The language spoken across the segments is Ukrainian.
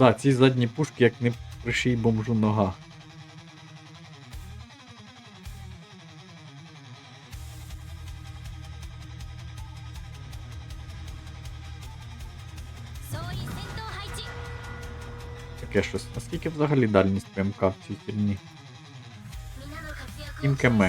Да, ці задні пушки, як не приший бомжу нога. Таке щось. Наскільки взагалі дальність ПМК в цій херні? 7 км.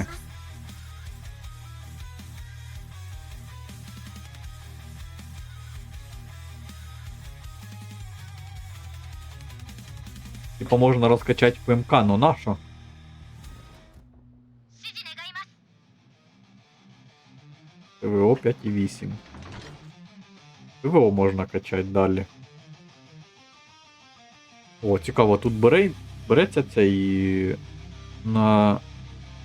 Типа можна розкачати ПМК, ну нащо? ПВО 5,8. ПВО можна качати далі. О, цікаво, тут бере, береться цей на,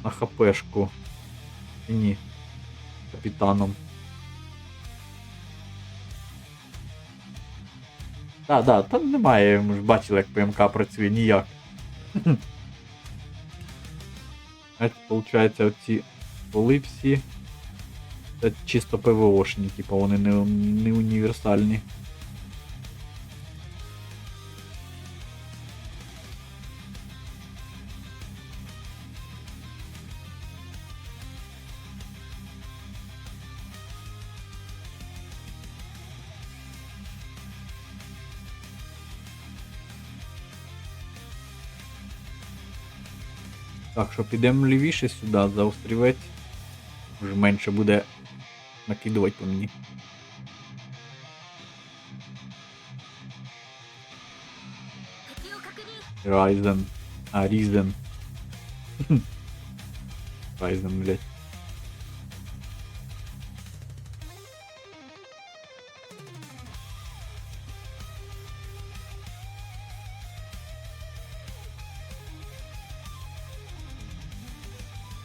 на ХПшку. Ні. Капітаном. Так, да, там немає, ми ж бачили, як ПМК працює ніяк. Знаєте, виходить, оці поли всі. Це чисто ПВОшні, типу вони не, не універсальні. Так, що підемо лівіше сюди, за острівець. Вже менше буде накидувати по мені. Райзен. А, Різен. Райзен, блядь.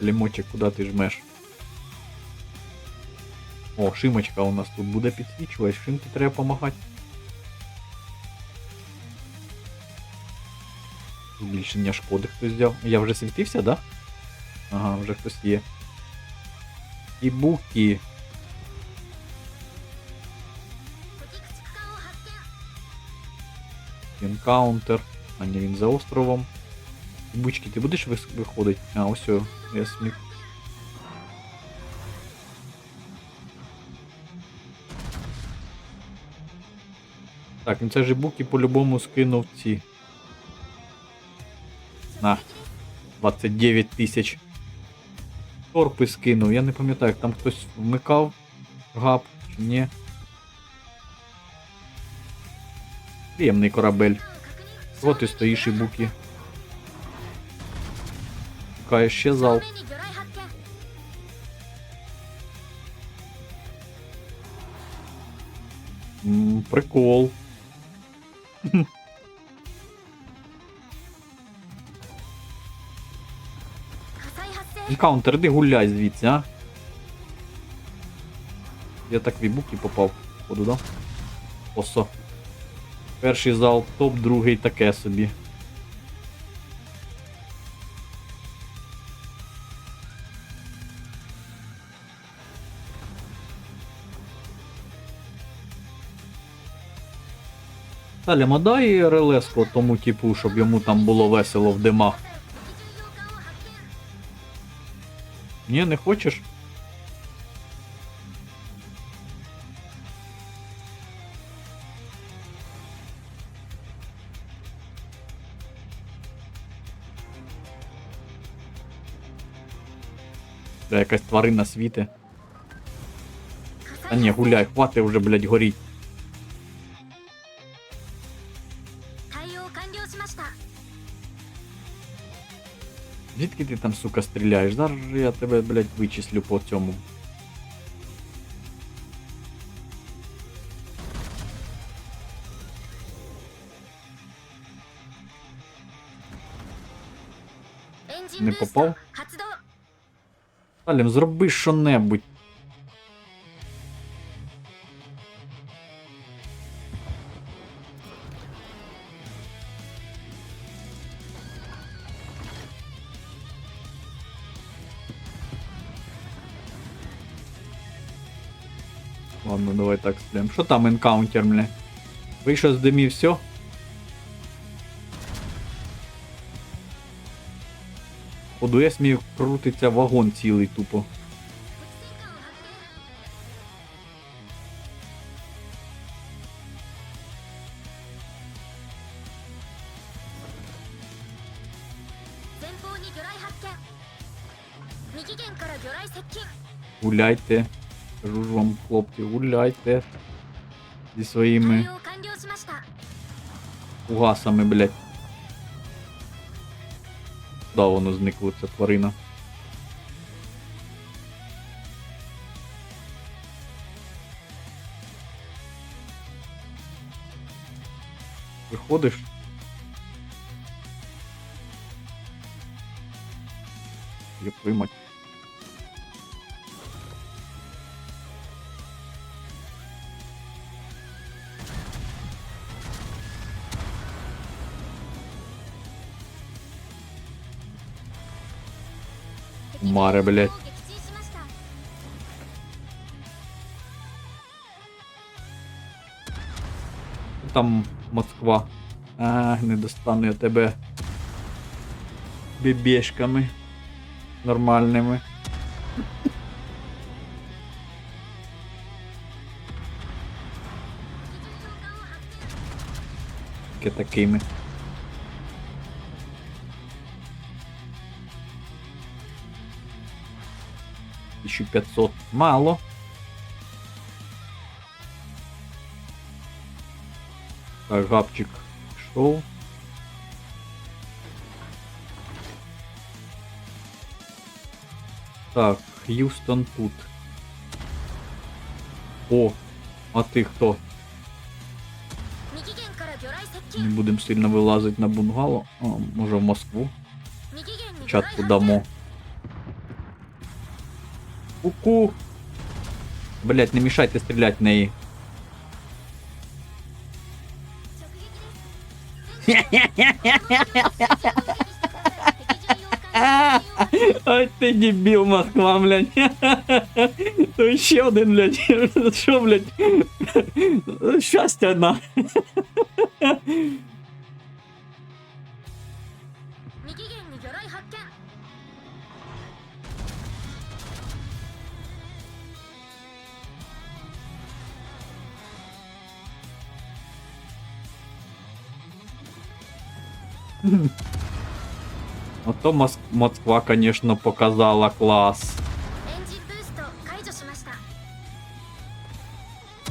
Лімочек, куди ти жмеш? О, шимочка у нас тут буде підсвічувати, шимки треба допомагати. Збільшення шкоди хтось взяв. Я вже світився, да? Ага, вже хтось є. І буки. Енкаунтер. А ні, він за островом. Бучки, ти будеш виходити? А, ось я сміх. Так, ну це же буки по-любому скинув ці. На. 29 тисяч. Торпи скинув. Я не пам'ятаю, як там хтось вмикав гап чи ні. Приємний корабель. От ти стоїш і буки. Шукає ще зал. М, прикол. Енкаунтер, іди гуляй звідси, а? Я так в ібуки попав, походу, да? Осо. Перший зал топ, другий таке собі. Далі модай РЛС тому типу, щоб йому там було весело в димах. Ні, не хочеш? Де якась тварина світи. Та ні, гуляй, хвати вже, блядь, горіть. Звідки ти там, сука, стріляєш? Зараз я тебе, блядь, вичислю по цьому. Не попав? Алім, зроби що небудь. Ладно, давай так стрім. Що там енкаунтер, мля? Вийшов з димів, все? Под ОС мій крутиться вагон цілий тупо. Гуляйте. Кажу ж вам, хлопці, гуляйте зі своїми угасами, блядь. Куда воно зникло, ця тварина? Виходиш? Я приймать. Маре, блядь. Там Москва. А, не достану я тебе бібешками нормальними. Такими. 1500 мало. Так, гапчик пішов. Так, Х'юстон тут. О, а ти хто? Не будемо сильно вилазити на бунгало. А, може в Москву. Чатку подамо. Ку-ку. Блять, не мешайте стрелять в неї. Ой, ти дебіл, Москва, блядь. То ще один, блядь. Що, блядь? Щастя одна. А то Москва, конечно, показала клас.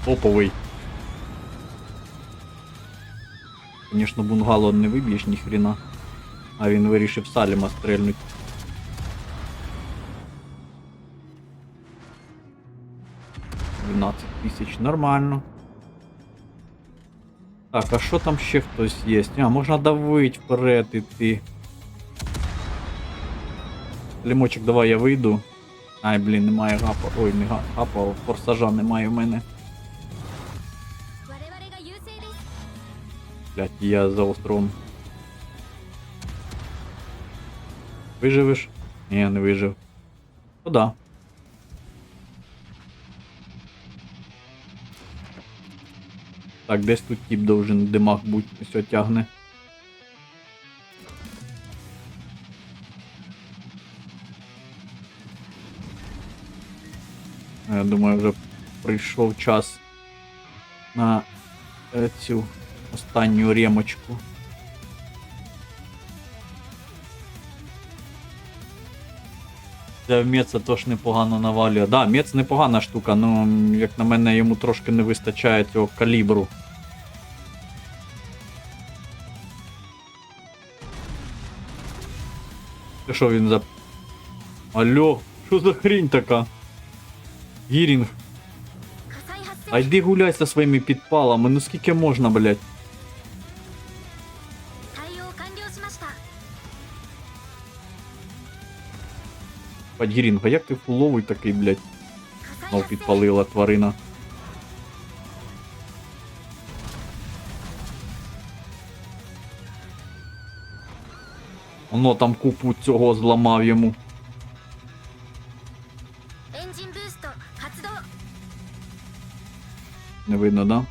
Топовий. Звісно, бунгало не виб'єш хрена. А він вирішив Саліма стрельнути. тысяч нормально. Так, а що там ще хтось є? А, можна давить вперед іти. Лімочок, давай я вийду. Ай, блін, немає гапа. Ой, не гапа, форсажа немає в мене. Блять, я за остром. Виживеш? Ні, не вижив. Ну да. Так, десь тут тип должен димах бути, все тягне. Я думаю, вже прийшов час на цю останню ремочку. Е, Хоча Меца теж непогано навалює. Да, Мец непогана штука, ну як на мене йому трошки не вистачає цього калібру. Що він за... Алло, що за хрінь така? Гірінг. А йди гуляй зі своїми підпалами, ну скільки можна, блять. Єпать, Гірінга, як ти фуловий такий, блядь? Знов підпалила тварина. Оно там купу цього зламав йому. Не видно, да?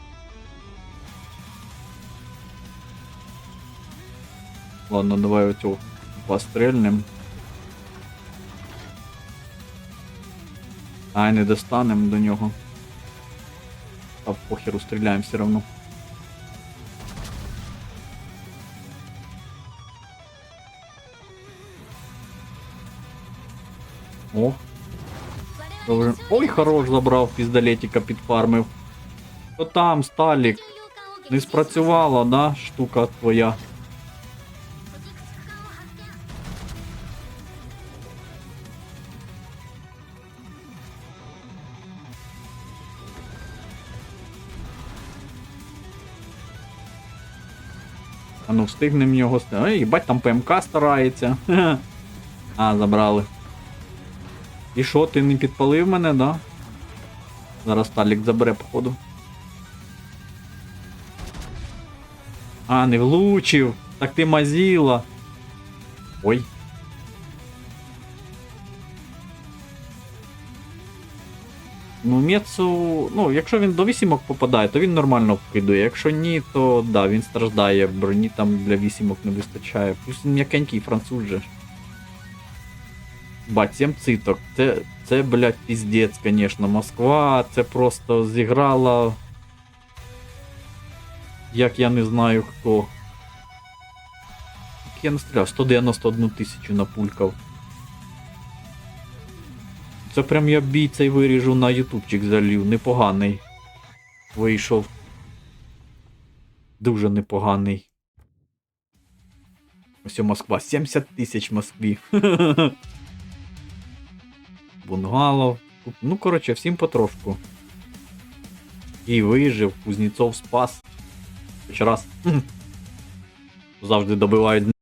Ладно, давай оцього пострельнем. Ай, не достанемо до нього. А похеру стріляємо все равно. О! Должен... Ой, хорош забрав піздолетика підфармив. То там, Сталік. Не спрацювала, да, штука твоя. А ну встигнем його. Ой, їбать, там ПМК старається. А, забрали. І що, ти не підпалив мене, да? Зараз Талік забере, походу. А, не влучив. Так ти мазіла. Ой. Ну, Мецу, ну, якщо він до вісімок попадає, то він нормально вкидує. Якщо ні, то да, він страждає. Броні там для вісімок не вистачає. Плюс він м'якенький француз же. Бать, 7 циток. Це, це, блядь, піздець, конечно. Москва, це просто зіграла. Як я не знаю хто. Як я настріляв, 191 тисячу напулькав. Це прям я бій цей виріжу на ютубчик залів. Непоганий. Вийшов. Дуже непоганий. Ось Москва. 70 тисяч в Москві. Бунгалов. Ну, коротше, всім потрошку. І вижив, Кузнєцов спас. Хоч раз. Завжди добивають